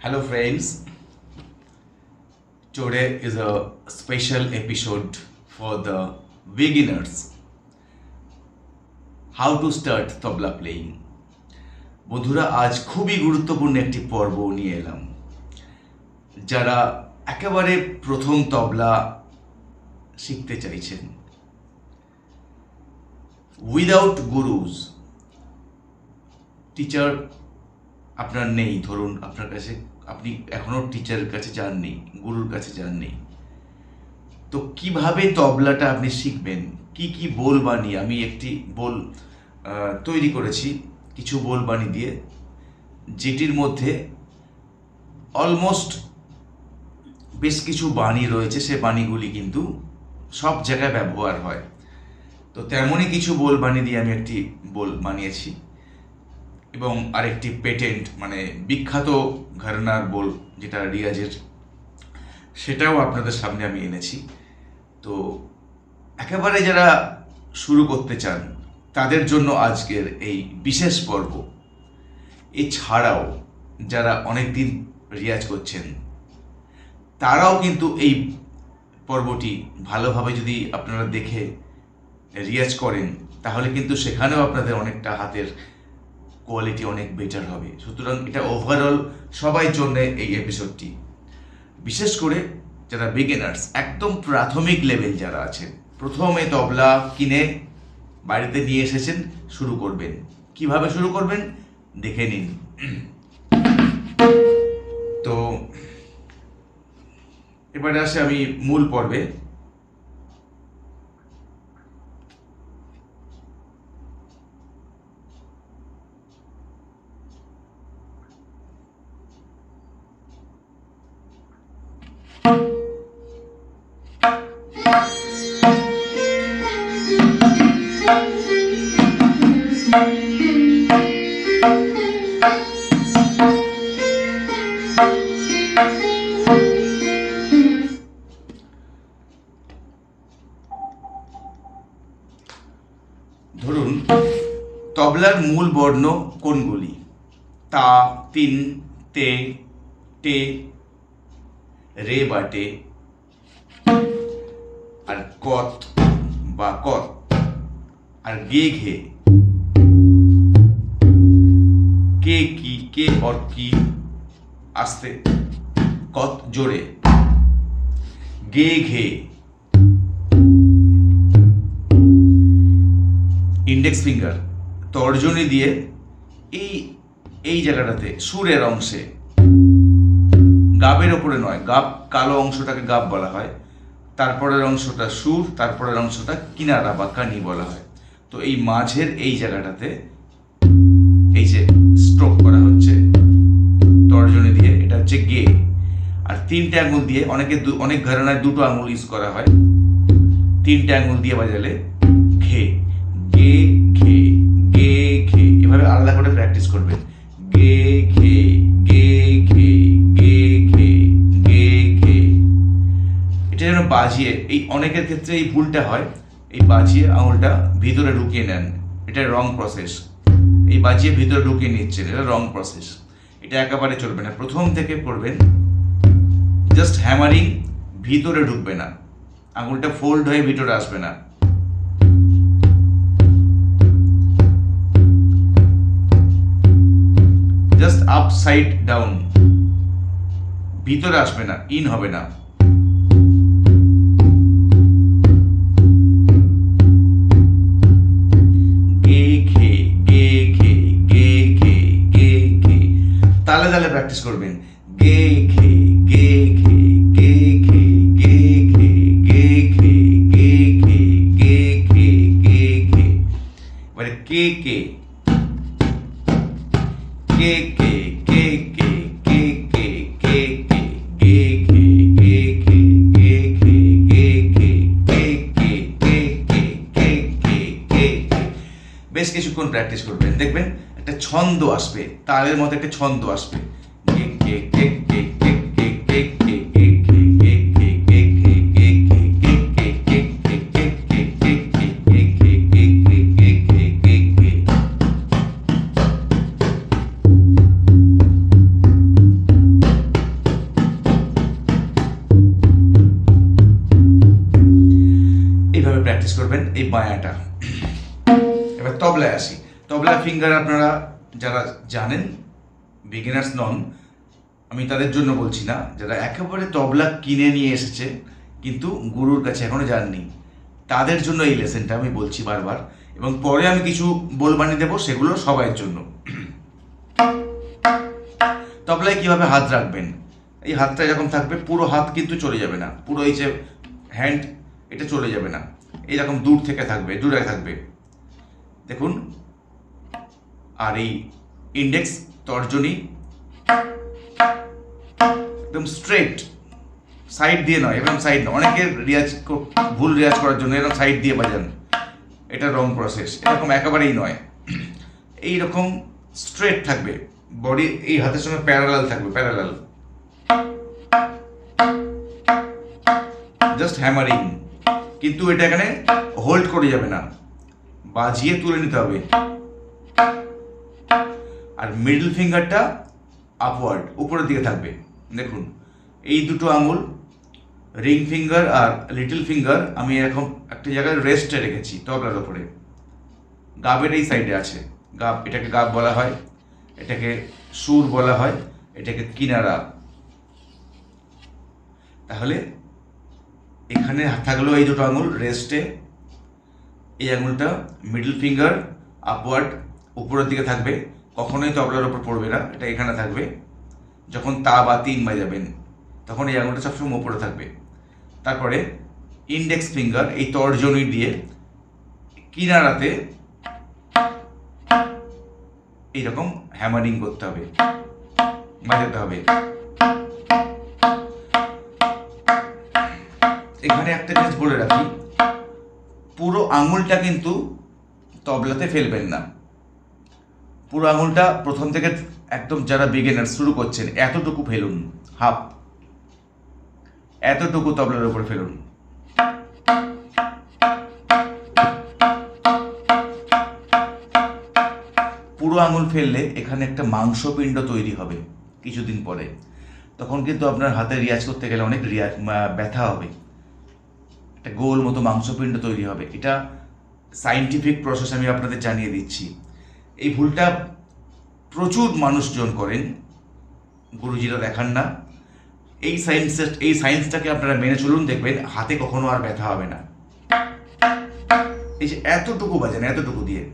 Hello, friends. Today is a special episode for the beginners. How to start tabla playing বন্ধুরা আজ খুবই গুরুত্বপূর্ণ একটি পর্ব নিয়ে এলাম যারা একেবারে প্রথম তবলা শিখতে চাইছেন উইদাউট গুরুজ টিচার আপনার নেই ধরুন আপনার কাছে আপনি এখনও টিচারের কাছে যাননি, গুরুর কাছে যাননি। তো কীভাবে তবলাটা আপনি শিখবেন? কি কি বোল বানিয়ে, আমি একটি বোল তৈরি করেছি, কিছু বোল বানি দিয়ে, যেটির মধ্যে অলমোস্ট বেশ কিছু বাণী রয়েছে, সে বাণীগুলি কিন্তু সব জায়গায় ব্যবহার হয়। তো তেমনই কিছু বোল বাণী দিয়ে আমি একটি বোল বানিয়েছি। এবং আরেকটি পেটেন্ট মানে বিখ্যাত ঘরানার বোল যেটা রিয়াজের, সেটাও আপনাদের সামনে আমি এনেছি। তো একেবারে যারা শুরু করতে চান, তাদের জন্য আজকের এই বিশেষ পর্ব। এছাড়াও যারা অনেক দিন রিয়াজ করছেন, তারাও কিন্তু এই পর্বটি ভালোভাবে যদি আপনারা দেখে রিয়াজ করেন, তাহলে কিন্তু সেখানেও আপনাদের অনেকটা হাতের কোয়ালিটি অনেক বেটার হবে। সুতরাং এটা ওভারঅল সবাই জন্য এই এপিসোডটি বিশেষ করে যারা বিগিনার্স একদম প্রাথমিক লেভেল যারা আছেন প্রথমে তবলা কিনে বাড়িতে নিয়ে এসেছেন, শুরু করবেন। কীভাবে শুরু করবেন? দেখে নিন। তো, এবারে আসে আমি মূল পর্বে। ধরুন তবলার মূল বর্ণ কোনগুলি? তা তিন তে টে রে বা টে আর কত বা কত আর গে ঘে। কে কি, কে और কি আস্তে কত জোরে। গে ঘে। ইন্ডেক্স ফিঙ্গার, তর্জনী দিয়ে এই এই জায়গাটাতে, সুরের অংশে। গাবের ওপরে নয়, গাব কালো অংশটাকে গাব বলা হয়, তারপরের অংশটা সুর, তারপরের অংশটা কিনারা বা কানি বলা হয়। তো এই মাঝের এই জায়গাটাতে এই যে স্ট্রোক করা হচ্ছে, তর্জনী দিয়ে, এটা হচ্ছে গে। আর তিনটে আঙুল দিয়ে অনেকে অনেক ঘরানায় দুটো আঙুল ইউজ করা হয়। তিনটে আঙুল দিয়ে বাজালে ঘে। গে ঘে গে, ঘে। এভাবে আলাদা করে প্র্যাকটিস করবেন। বাজিয়ে, এই অনেকের ক্ষেত্রে এই ভুলটা হয়, এই বাজিয়ে আঙুলটা ভিতরে ঢুকিয়ে নেন। এটা রং প্রসেস এই বাজিয়ে ভিতরে ঢুকিয়ে নিচ্ছেন, এটা রং প্রসেস এটা একেবারে চলবে না। প্রথম থেকে করবেন জাস্ট হ্যামারিং ভিতরে ঢুকবে না। আঙুলটা ফোল্ড হয়ে ভিতরে আসবে না। জাস্ট আপ সাইড ডাউন ভিতরে আসবে না ইন হবে না। প্র্যাকটিস করবেন গে ঘে গে ঘে গে ঘে গে ঘে গে ঘে গে ঘে গে ঘে গে ঘে এবারে কে কে কে কে কে কে কে কে কে কে গে ঘে গে ঘে গে ঘে গে ঘে গে কে গে কে গে কে গে কে বেশ কিছুক্ষণ প্র্যাকটিস করবেন দেখবেন একটা ছন্দ আসবে তালের মধ্যে একটা ছন্দ আসবে ফিঙ্গার আপনারা যারা জানেন বিগিনার্স নন, আমি তাদের জন্য বলছি না, যারা একেবারে তবলা কিনে নিয়ে এসেছে, কিন্তু গুরুর কাছে এখনও যাননি, তাদের জন্য এই লেসেনটা আমি বলছি বারবার, এবং পরে আমি কিছু বলবানি দেবো, সেগুলো সবাইয়ের জন্য। তবলায় কীভাবে হাত রাখবেন? এই হাতটা যখন থাকবে, পুরো হাত কিন্তু চলে যাবে না, পুরো এই যে হ্যান্ড এটা চলে যাবে না। এইরকম দূর থেকে থাকবে, দূরে থাকবে। দেখুন আর এই ইন্ডেক্স তর্জনী একদম স্ট্রেট সাইড দিয়ে নয় এরকম সাইড নয়। অনেকের রিয়াজ ভুল রিয়াজ করার জন্য এরকম সাইড দিয়ে বাজান। এটা রং প্রসেস এরকম একেবারেই নয়। এই রকম স্ট্রেট থাকবে। বডি এই হাতের সঙ্গে প্যারালাল থাকবে প্যারালাল জাস্ট হ্যামারিং কিন্তু এটা এখানে হোল্ড করে যাবে না। বাজিয়ে তুলে নিতে হবে। আর মিডল ফিঙ্গারটা আপওয়ার্ড উপরের দিকে থাকবে। দেখুন, এই দুটো আঙুল রিং ফিঙ্গার আর লিটল ফিঙ্গার আমি এরকম একটা জায়গায় রেস্টে রেখেছি, তবলার ওপরে। গাবের এই সাইডে আছে। গাব, এটাকে গাব বলা হয়, এটাকে সুর বলা হয়, এটাকে কিনারা। তাহলে এখানে থাকল এই দুটো আঙুল রেস্টে এই আঙুলটা মিডল ফিঙ্গার আপওয়ার্ড উপরের দিকে থাকবে। কখনোই তবলার ওপর পড়বে না, এটা এখানে থাকবে। যখন তা বা তিন বাজাবেন তখন এই আঙুলটা সবসময় উপরে থাকবে। তারপরে ইন্ডেক্স ফিঙ্গার এই তর্জনী দিয়ে কিনারাতে এইরকম হ্যামারিং করতে হবে, বাজাতে হবে। এখানে একটা জিনিস বলে রাখি, পুরো আঙুলটা কিন্তু তবলাতে ফেলবেন না। পুরো আঙুলটা প্রথম থেকে একদম যারা বিগিনার শুরু করছেন, এতটুকু ফেলুন, হাফ। এতটুকু তবলার উপর ফেলুন। পুরো আঙুল ফেললে এখানে একটা মাংসপিণ্ড তৈরি হবে কিছুদিন পরে। তখন কিন্তু আপনার হাতে রিয়াজ করতে গেলে অনেক রিয়াজ ব্যথা হবে। একটা গোল মতো মাংসপিণ্ড তৈরি হবে। এটা সাইন্টিফিক প্রসেস আমি আপনাদের জানিয়ে দিচ্ছি। এই ভুলটা প্রচুর মানুষজন করেন। গুরুজিরা দেখান না। এই সায়েন্স এই সায়েন্সটাকে আপনারা মেনে চলুন, দেখবেন হাতে কখনো আর ব্যথা হবে না। এই যে এতটুকু বাজেন, এতটুকু দিয়ে।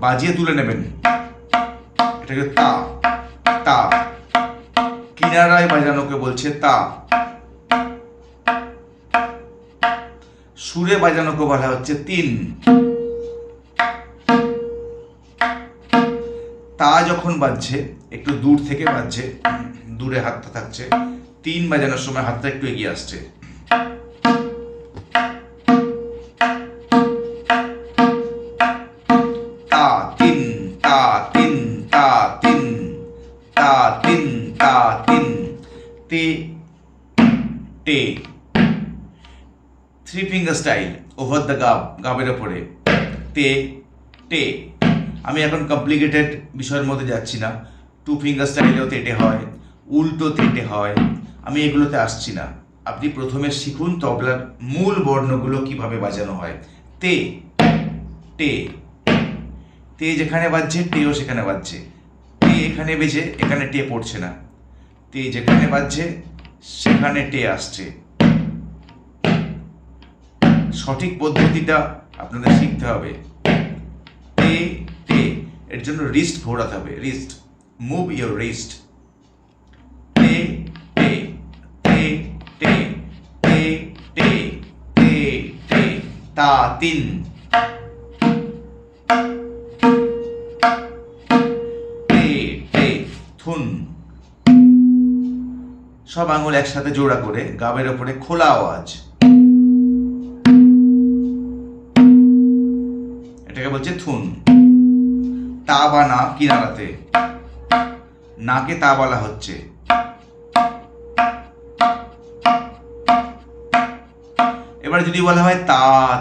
বাজিয়ে তুলে নেবেন। এটাকে তা তা। কিনারায় বাজানোকে বলছে তা। সুরে বাজানোকে বলা হচ্ছে তিন। তা যখন বাজছে, একটু দূর থেকে বাজছে, দূরে হাতটা থাকছে, তিন বাজানোর সময় হাতটা একটু এগিয়ে আসছে। ফিঙ্গার স্টাইল ওভার দ্য গাব গাবের ওপরে তে টে আমি এখন কমপ্লিকেটেড বিষয়ের মধ্যে যাচ্ছি না। টু ফিঙ্গার স্টাইলেও তেটে হয়, উল্টো তেটে হয়। আমি এগুলোতে আসছি না। আপনি প্রথমে শিখুন তবলার মূল বর্ণগুলো কীভাবে বাজানো হয়। তে টে তে যেখানে বাজছে টেও সেখানে বাজছে। টে এখানে বেজে, এখানে টে পড়ছে না। তে যেখানে বাজছে, সেখানে টে আসছে। সঠিক পদ্ধতিটা আপনাদের শিখতে হবে। টে টে এর জন্য রিস্ট ঘোরাতে হবে। রিস্ট মুভ ইয়োর রিস্ট টে টে টে তা তিন। থুন। সব আঙুল একসাথে জোড়া করে গাবের ওপরে খোলা আওয়াজ। বলছে থুন। তা বা না কিনারাতে। নাকে তা বলা হচ্ছে। এবার যদি বলা হয় তা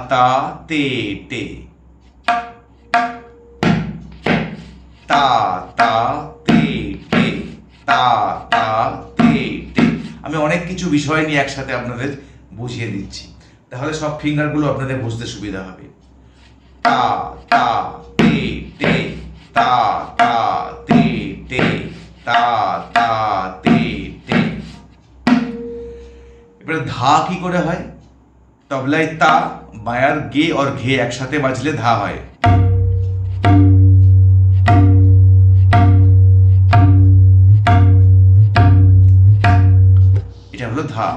তা, তে তে। তা তা, তে তে। তা তা, তে তে। আমি অনেক কিছু বিষয় নিয়ে একসাথে আপনাদের বুঝিয়ে দিচ্ছি। তাহলে সব ফিঙ্গারগুলো আপনাদের বুঝতে সুবিধা হবে। তা তা, তে তে, তা তা, তে তে, তা তা, তে তে। এবারে ধা কি করে হয়? তবলায় তা বায়ার গে और ঘে একসাথে বাজলে ধা হয়। এটা হলো ধা।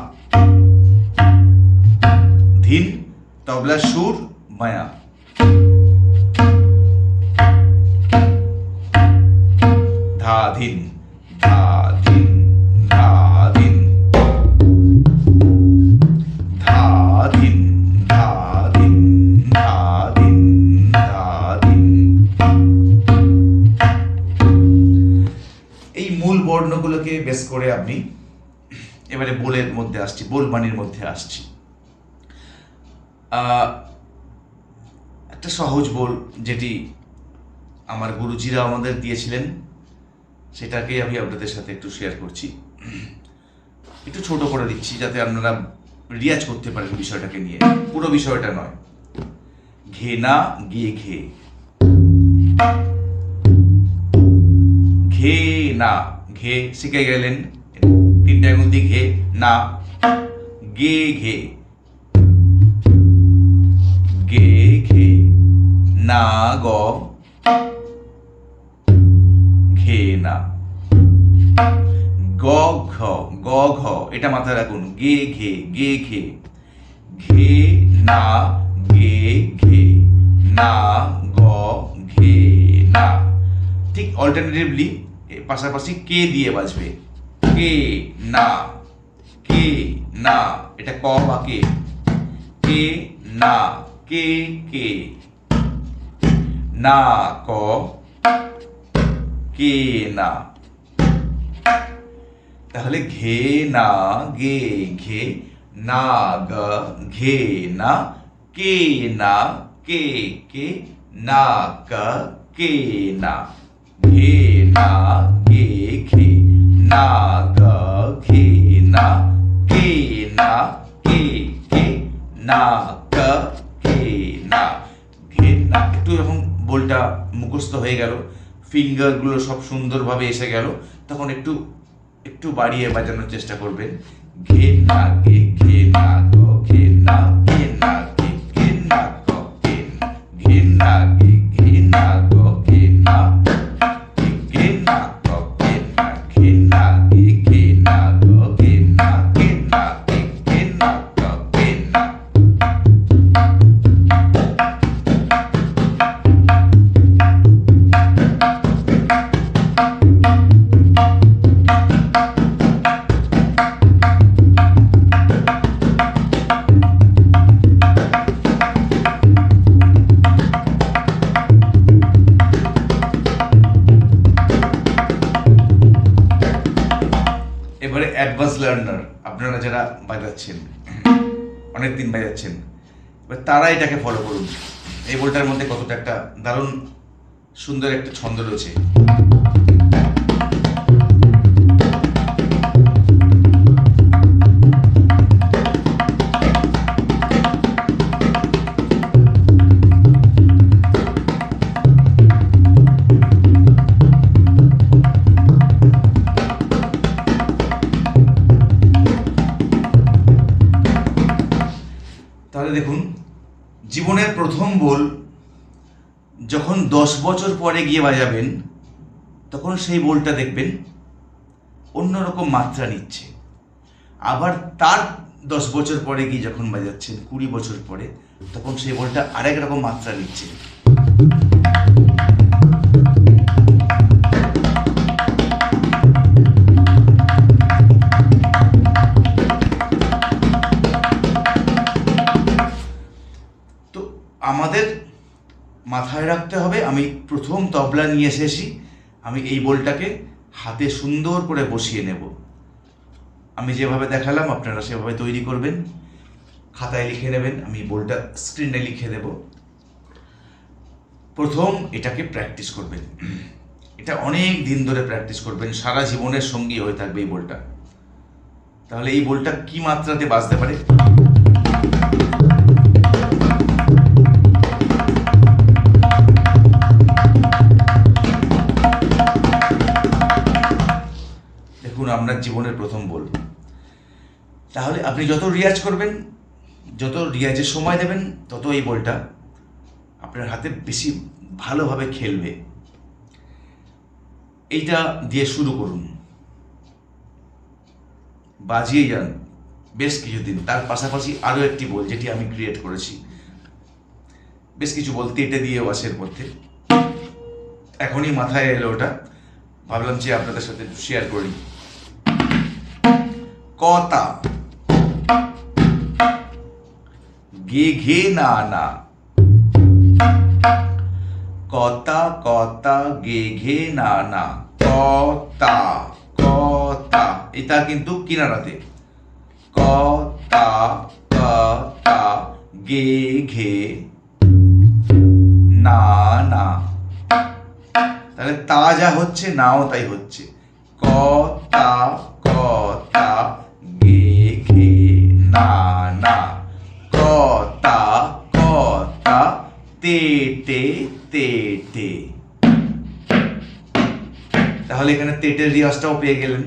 ধিন তবলা সুর, মায়া। ধা ধিন ধা ধিন ধা ধিন ধা এই মূল বর্ণগুলোকে বেস করে আপনি এবারে বোলের মধ্যে আসছি বোল বাণীর মধ্যে আসছি। একটা সহজ বোল যেটি আমার গুরুজিরা আমাদের দিয়েছিলেন। সেটাকে আমি আপনাদের সাথে একটু শেয়ার করছি। একটু ছোট করে দিচ্ছি যাতে আপনারা রিয়াজ করতে পারেন বিষয়টাকে নিয়ে। পুরো বিষয়টা নয়। ঘে না, গিয়ে ঘে। ঘে না, ঘে শিখে গেলেন। তিনটা আঙুল দিয়ে ঘে না, গে ঘে। গে ঘে, না গ। ঘে না গ ঘ গ ঘ এটা মাথায় রাখুন। গে, ঘে গে, ঘে। ঘে না গে, ঘে। না, গ, ঘে, না। ঠিক অল্টারনেটিভলি পাশাপাশি কে দিয়ে বাজবে? কে, না। কে, না। এটা ক বা কে? কে, না। কে কে? না, ক। কে না। তাহলে ঘে না, গে, ঘে, না, গ, ঘে না, কে না, কে কে, না, ক, কে না। ঘে না, গে, ঘে, না, গ, ঘে না, কে না, কে কে, না, ক, কে না। ঘে না। একটু যখন বলটা মুখস্থ হয়ে গেল। ফিঙ্গারগুলো সব সুন্দরভাবে এসে গেল। তখন একটু একটু বাড়িয়ে বাজানোর চেষ্টা করবেন। ঘে না গে ঘে না গ ঘে না ঘে না গে ঘে না গ ঘে না ঘে। বাজাচ্ছেন অনেকদিন বাজাচ্ছেন এবার তারা এটাকে ফলো করুন এই বলটার মধ্যে কতটা একটা দারুণ সুন্দর একটা ছন্দ রয়েছে। বছর পরে গিয়ে বাজাবেন, তখন সেই বোলটা দেখবেন অন্যরকম মাত্রা নিচ্ছে। আবার তার দশ বছর পরে গিয়ে যখন বাজাচ্ছেন, কুড়ি বছর পরে, তখন সেই বলটা আরেক রকম মাত্রা নিচ্ছে। মাথায় রাখতে হবে। আমি প্রথম তবলা নিয়ে এসেছি। আমি এই বলটাকে হাতে সুন্দর করে বসিয়ে নেব। আমি যেভাবে দেখালাম, আপনারা সেভাবে তৈরি করবেন। খাতায় লিখে নেবেন। আমি বলটা স্ক্রিনে লিখে দেব। প্রথম এটাকে প্র্যাকটিস করবেন। এটা অনেক দিন ধরে প্র্যাকটিস করবেন। সারা জীবনের সঙ্গী হয়ে থাকবে এই বলটা। তাহলে এই বোলটা কি মাত্রাতে বাজতে পারে? আপনার জীবনের প্রথম বল। তাহলে আপনি যত রিয়াজ করবেন, যত রিয়াজের সময় দেবেন, তত এই বলটা আপনার হাতে বেশি ভালোভাবে খেলবে। এইটা দিয়ে শুরু করুন। বাজিয়ে যান বেশ কিছুদিন। তার পাশাপাশি আরও একটি বল, যেটি আমি ক্রিয়েট করেছি। বেশ কিছু বল তেটে দিয়ে ওয়াশের মধ্যে। এখনই মাথায় এলো ওটা। ভাবলাম যে আপনাদের সাথে শেয়ার করি। কতা। গে ঘে না না কতা কতা গে ঘে না না কতা কতা। এটা কিন্তু কিনারাতে। কতা কতা গে ঘে না না তাহলে তা যা হচ্ছে, নাও তাই হচ্ছে। ক তা ক তা তাহলে এখানে তেটের রিয়াজটাও পেয়ে গেলেন।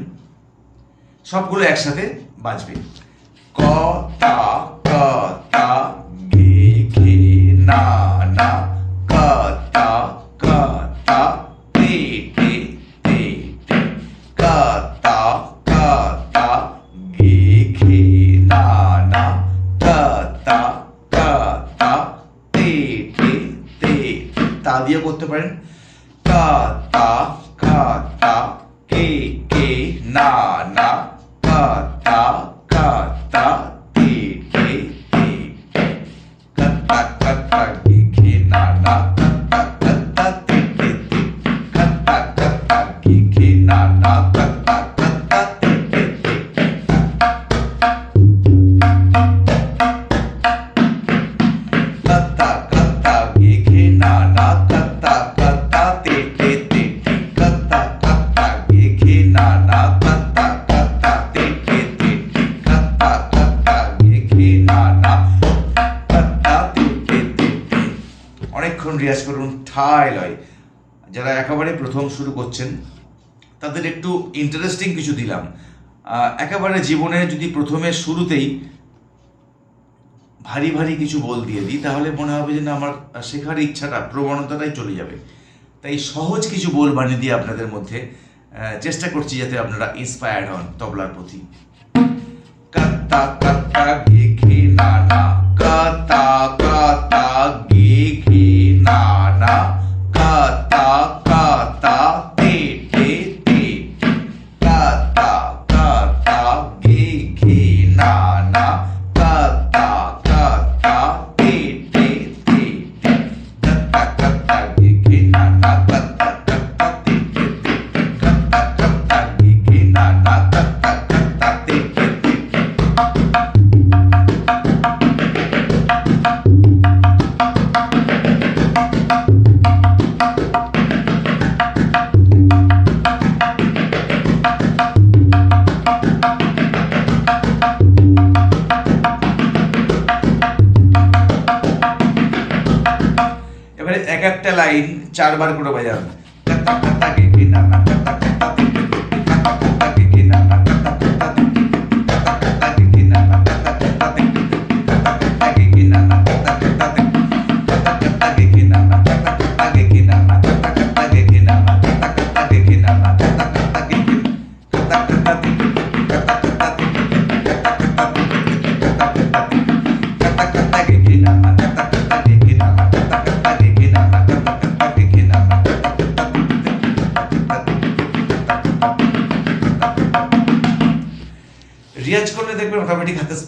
সবগুলো একসাথে বাজবে। ক তা। অনেকক্ষণ রিয়াজ করুন ঠায় লয়। যারা একেবারে প্রথম শুরু করছেন, তাদের একটু ইন্টারেস্টিং কিছু দিলাম। একেবারে জীবনে যদি প্রথমে শুরুতেই ভারী ভারী কিছু বল দিয়ে দিই, তাহলে মনে হবে যে না আমার শেখার ইচ্ছাটা, প্রবণতাটাই চলে যাবে। তাই সহজ কিছু বল বানিয়ে দিয়ে আপনাদের মধ্যে চেষ্টা করছি যাতে আপনারা ইন্সপায়ার্ড হন তবলার প্রতি। কাত্তা কাত্তা গে ঘে না না কাত্তা কাত্তা গে ঘে লাইন চারবার করে বাজান কাত্তা কাত্তা গে গে না না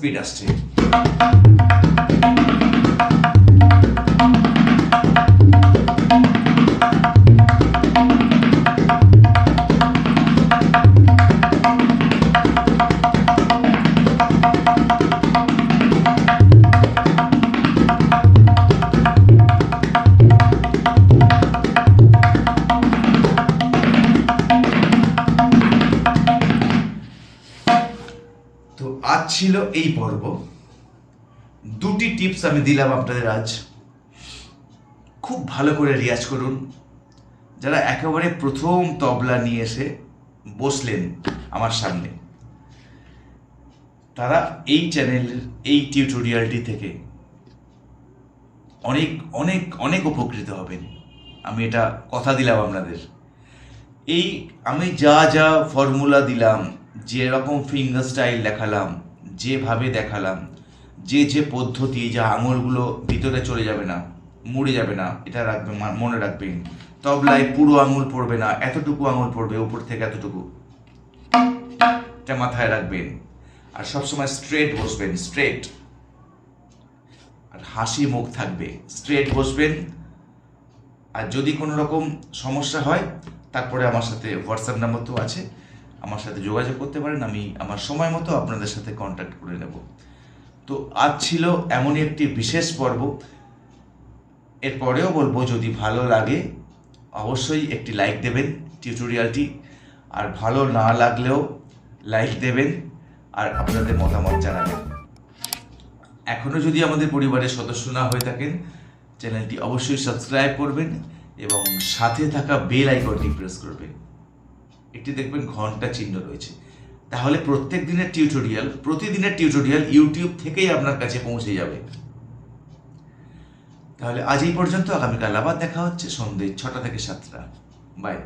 হাতে আসছে। ছিল এই পর্ব। দুটি টিপস আমি দিলাম আপনাদের আজ। খুব ভালো করে রিয়াজ করুন। যারা একেবারে প্রথম তবলা নিয়ে এসে বসলেন আমার সামনে, তারা এই চ্যানেলের এই টিউটোরিয়ালটি থেকে অনেক অনেক অনেক উপকৃত হবেন। আমি এটা কথা দিলাম আপনাদের। এই আমি যা যা ফর্মুলা দিলাম যে রকম ফিঙ্গার স্টাইল দেখালাম যেভাবে দেখালাম, যে যে পদ্ধতি, যা আঙুলগুলো ভিতরে চলে যাবে না, মুড়ে যাবে না, এটা রাখবেন মা- মনে রাখবেন। তবলায় পুরো আঙুল পড়বে না, এতটুকু আঙুল পড়বে, উপর থেকে এতটুকু। এটা মাথায় রাখবেন। আর সবসময় স্ট্রেট বসবেন স্ট্রেট আর হাসি মুখ থাকবে স্ট্রেট বসবেন। আর যদি কোনো রকম সমস্যা হয়, তারপরে আমার সাথে হোয়াটসঅ্যাপ নাম্বার তো আছে। আমার সাথে যোগাযোগ করতে পারেন, আমি আমার সময় মতো আপনাদের সাথে কন্ট্যাক্ট করে নেব। তো আজ ছিল এমনই একটি বিশেষ পর্ব। এরপরেও বলব, যদি ভালো লাগে, অবশ্যই একটি লাইক দেবেন টিউটোরিয়ালটি আর ভালো না লাগলেও লাইক দেবেন, আর আপনাদের মতামত জানাবেন। এখনও যদি আমাদের পরিবারের সদস্য না হয়ে থাকেন চ্যানেলটি অবশ্যই সাবস্ক্রাইব করবেন এবং সাথে থাকা বেল আইকনটি প্রেস করবেন। একটি দেখবেন ঘণ্টা চিহ্ন রয়েছে। তাহলে প্রত্যেক দিনের টিউটোরিয়াল, প্রতিদিনের টিউটোরিয়াল ইউটিউব থেকেই আপনার কাছে পৌঁছে যাবে। তাহলে আজ এই পর্যন্ত, আগামীকাল আবার দেখা হচ্ছে সন্ধ্যে ছটা থেকে সাতটা। বাই।